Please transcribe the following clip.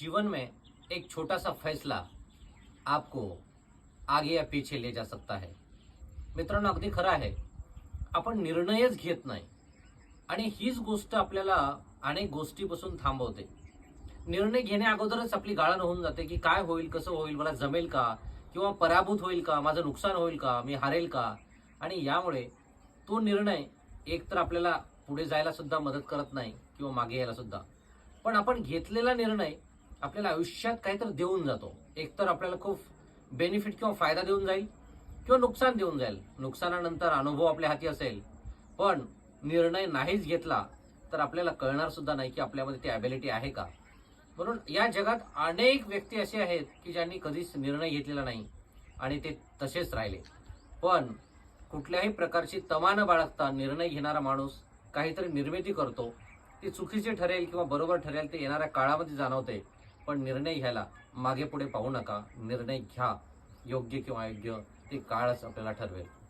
जीवन में एक छोटा सा फैसला आपको आगे या पीछे ले जा सकता है। मित्रांनो अगदी खरं आहे. आपण निर्णयच घेत नाही. आणि हीच गोष्ट आपल्याला अनेक गोष्टीपासून थांबवते. निर्णय घेण्या अगोदरच आपली गाळण होऊन जाते की काय होईल कसं होईल मला जमेल का? किंवा पराभूत होईल का? माझं नुकसान होईल का? मी हारेल का? आणि यामुळे तो निर्णय एकतर आपल्याला पुढे जायला सुद्धा मदत करत नाही किंवा मागे यायला सुद्धा. पण आपण घेतलेला निर्णय आपल्याला आयुष्यात काहीतरी देऊन जातो. एकतर आपल्याला खूप बेनिफिट किंवा फायदा देऊन जाईल किंवा नुकसान देऊन जाईल. नुकसानानंतर अनुभव आपल्या हाती असेल. पण निर्णय नाहीच घेतला तर आपल्याला कळणार सुद्धा नाही की आपल्यामध्ये ती ॲबिलिटी आहे का. म्हणून या जगात अनेक व्यक्ती असे आहेत की ज्यांनी कधीच निर्णय घेतलेला नाही आणि ते तसेच राहिले. पण कुठल्याही प्रकारची तमा बाळगता निर्णय घेणारा माणूस काहीतरी निर्मिती करतो. ती चुकीची ठरेल किंवा बरोबर ठरेल ते येणाऱ्या काळामध्ये जाणवते. पण निर्णय घ्यायला मागे पुढे पाहू नका. निर्णय घ्या. योग्य किंवा अयोग्य ते काळच आपल्याला ठरवेल.